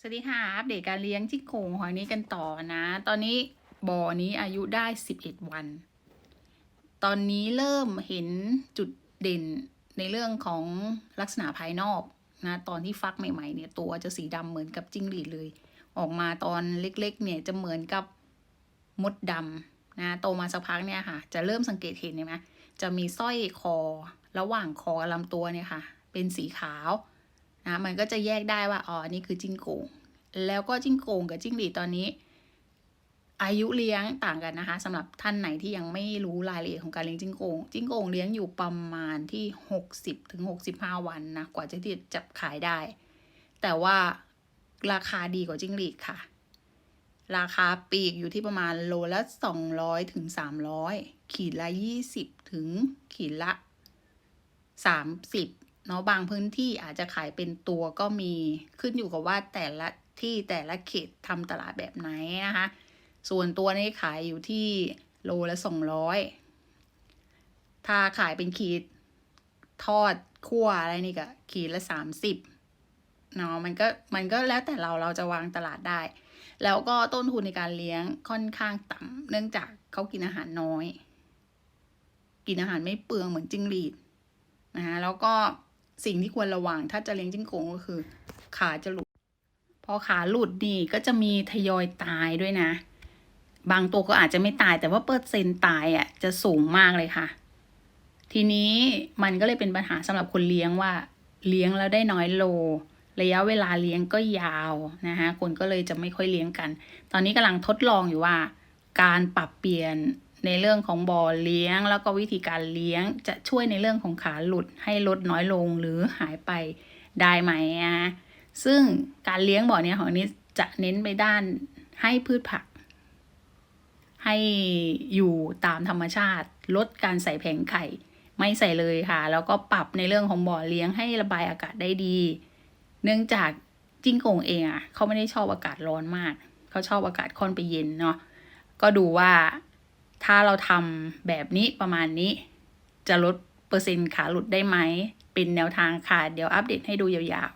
สวัสดีค่ะ อัปเดตการเลี้ยงจิ้งโกงหอยนี้กันต่อนะ ตอนนี้บ่อนี้อายุได้11วัน ตอนนี้เริ่มเห็นจุดเด่นในเรื่องของลักษณะภายนอกนะ ตอนที่ฟักใหม่ ๆ เนี่ย ตัวจะสีดำเหมือนกับจิ้งหรีดเลย ออกมาตอนเล็ก ๆ เนี่ยจะเหมือนกับมดดำนะ โตมาสักพักเนี่ยค่ะ จะเริ่มสังเกตเห็นเห็นไหมจะมีสร้อยคอ ระหว่างคอกับลำตัวเนี่ยค่ะ เป็นสีขาว นะมันก็จะแยกได้ว่าอ๋ออันนี่คือจิ้งโกง แล้วก็จิ้งโกงกับจิ้งหรีดตอนนี้ อายุเลี้ยงต่างกันนะคะสำหรับท่านไหนที่ยังไม่รู้รายละเอียดของการเลี้ยงจิ้งโกง จิ้งโกงเลี้ยงอยู่ประมาณที่หกสิบถึงหกสิบห้าวันนะกว่าจะที่จับขายได้ แต่ว่าราคาดีกว่าจิ้งหรีดค่ะ ราคาปีกอยู่ที่ประมาณโลละสองร้อยถึงสามร้อยขีดละยี่สิบถึงขีดละสามสิบ เนาะบางพื้นที่อาจจะขายเป็นตัวก็มีขึ้นอยู่กับว่าแต่ละที่แต่ละเขตทำตลาดแบบไหนนะคะ ส่วนตัวนี้ขายอยู่ที่โลละสองร้อยถ้าขายเป็นขีดทอดคั่วอะไรนี่ก็ขีดละสามสิบเนาะมันก็มันก็แล้วแต่เราเราจะวางตลาดได้ แล้วก็ต้นทุนในการเลี้ยงค่อนข้างต่ำเนื่องจากเขากินอาหารน้อย กินอาหารไม่เปลืองเหมือนจิ้งหรีดนะคะแล้วก็ สิ่งที่ควรระวังถ้าจะเลี้ยงจิ้งโกงก็คือ ขาจะหลุด พอขาหลุดนี่ก็จะมีทยอยตายด้วยนะ บางตัวก็อาจจะไม่ตายแต่ว่าเปอร์เซ็นต์ตายอะจะสูงมากเลยค่ะ ทีนี้มันก็เลยเป็นปัญหาสำหรับคนเลี้ยงว่าเลี้ยงแล้วได้น้อยโล ระยะเวลาเลี้ยงก็ยาวนะคะคนก็เลยจะไม่ค่อยเลี้ยงกัน ตอนนี้กำลังทดลองอยู่ว่า การปรับเปลี่ยน ในเรื่องของบ่อเลี้ยง แล้วก็วิธีการเลี้ยงจะช่วยในเรื่องของขาหลุดให้ลดน้อยลงหรือหายไปได้ไหมอะซึ่งการเลี้ยงบ่อเนี้ยของนี้จะเน้นไปด้านให้พืชผัก ให้อยู่ตามธรรมชาติ ลดการใส่แผงไข่ ไม่ใส่เลยค่ะ แล้วก็ปรับในเรื่องของบ่อเลี้ยงให้ระบายอากาศได้ดี เนื่องจากจิ้งโก่งเองอะเขาไม่ได้ชอบอากาศร้อนมาก เขาชอบอากาศค่อนไปเย็นเนาะก็ดูว่า ถ้าเราทำแบบนี้ประมาณนี้ จะลดเปอร์เซ็นต์ขาหลุดได้ไหม เป็นแนวทางค่ะ เดี๋ยวอัปเดตให้ดูยาว